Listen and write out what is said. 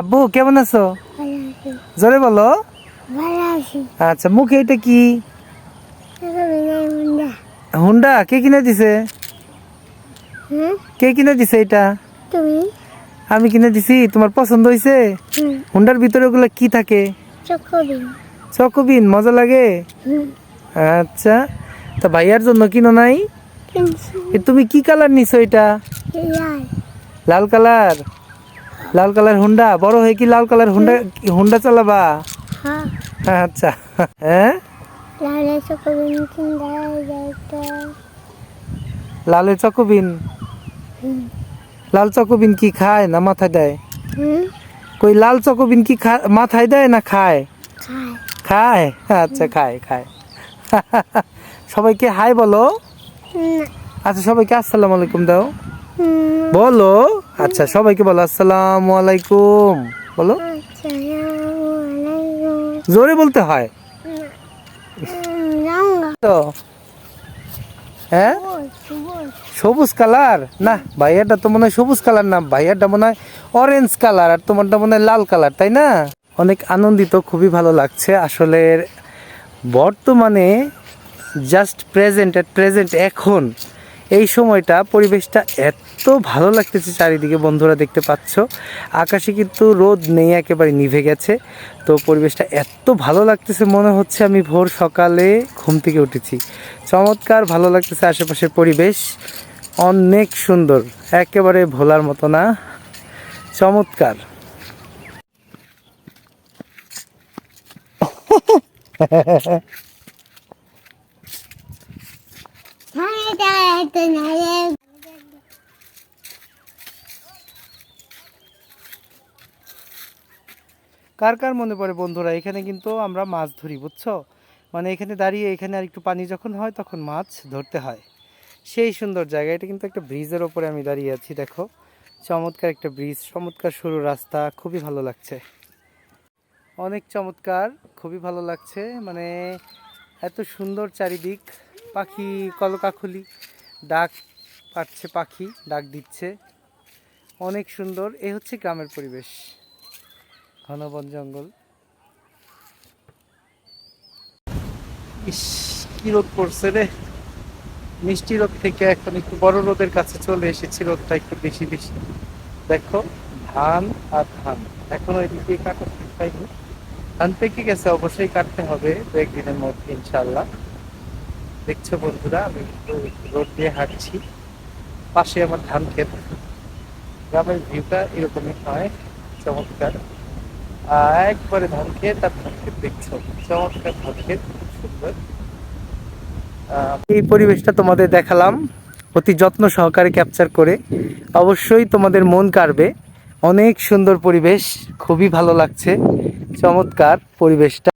আব্বু কেমন আছো? জোরে বলো। আচ্ছা মুখে এটা কি? হুন্ডা কে কিনে দিছে? কে কিনে দিছে এটা? তুমি? আমি কিনে দিছি তোমার পছন্দ হয়েছে হুন্ডার ভিতরে ওগুলো কি থাকে? চকবিন মজা লাগে? আচ্ছা তা ভাইয়ার জন্য কিনো নাই? তুমি কি কালার নিছো এটা? লাল কালার? লাল কালার হুন্ডা? বড় হয়ে কি লাল কালার হুন্ডা হুন্ডা চালাবা? হ্যাঁ। আচ্ছা। হ্যাঁ? লালের চকোবিন লাল চকোবিন কি খায় না মাথায় দেয়? কই লাল চকোবিন কি মাথায় দেয় না খায়? খায়। আচ্ছা খায় খায়। সবাইকে হাই বলো। আচ্ছা সবাইকে আসসালামু আলাইকুম দাও। বলো। আচ্ছা সবাইকে বলো আসসালামু আলাইকুম। বলো। জোরে বলতে হয়। তো হ্যাঁ? সবুজ কালার? না ভাইয়াটা তো মনে হয় সবুজ কালার না ভাইয়াটা মনে হয় অরেঞ্জ কালার আর তোমারটা মনে হয় লাল কালার তাই না? অনেক আনন্দিত খুবই ভালো লাগছে। আসলে বর্তমানে জাস্ট প্রেজেন্ট এট প্রেজেন্ট এখন এই সময়টা পরিবেশটা এত ভালো লাগতেছে চারিদিকে, বন্ধুরা দেখতে পাচ্ছ। আকাশে কিন্তু রোদ নেই, একেবারে নিভে গেছে। তো পরিবেশটা এত ভালো লাগতেছে, মনে হচ্ছে আমি ভোর সকালে ঘুম থেকে উঠেছি। চমৎকার ভালো লাগতেছে আশেপাশের পরিবেশ। অনেক সুন্দর, একেবারে ভোলার মতো না। চমৎকার হ্যাঁ এটা এটা নালে কার কার মনে পড়ে বন্ধুরা? এখানে কিন্তু আমরা মাছ ধরি, বুঝছ? মানে এখানে দাঁড়িয়ে, এখানে আর একটু পানি যখন হয়, তখন মাছ ধরতে হয়। সেই সুন্দর জায়গা। এটা কিন্তু একটা ব্রিজের ওপরে আমি দাঁড়িয়ে আছি, দেখো। চমৎকার একটা ব্রিজ, চমৎকার সরু রাস্তা, খুবই ভালো লাগছে। অনেক চমৎকার, খুবই ভালো লাগছে। মানে এত সুন্দর চারিদিক, পাখি, কলকাখুলি। ডাক পাচ্ছে, পাখি ডাক দিচ্ছে। অনেক সুন্দর। এ হচ্ছে গ্রামের পরিবেশ। ঘন বন জঙ্গল। ইস, কি রোদ পড়ছে রে। মিষ্টি রোদ থেকে এখন একটু বড় রোদের কাছে চলে এসেছি, রোদটা একটু বেশি বেশি। দেখো, ধান আর ধান। এখনও এদিকে কাটা শেষ হয়নি ধান পেকে গেছে, অবশ্যই কাটতে হবে। দু একদিনের মধ্যে ইনশাল্লাহ দেখছ বন্ধুরা, আমি একটু রোদ দিয়ে হাঁটছি। পাশে আমার ধান ক্ষেত। গ্রামের ভিউটা এরকমই হয়, চমৎকার। একবারে ধান ক্ষেত আর ধান ক্ষেত দেখছ। চমৎকার ধান ক্ষেত সুন্দর। এই পরিবেশটা তোমাদের দেখালাম। অতি যত্ন সহকারে ক্যাপচার করে অবশ্যই তোমাদের মন কাড়বে। অনেক সুন্দর পরিবেশ, খুবই ভালো লাগছে। চমৎকার পরিবেশটা।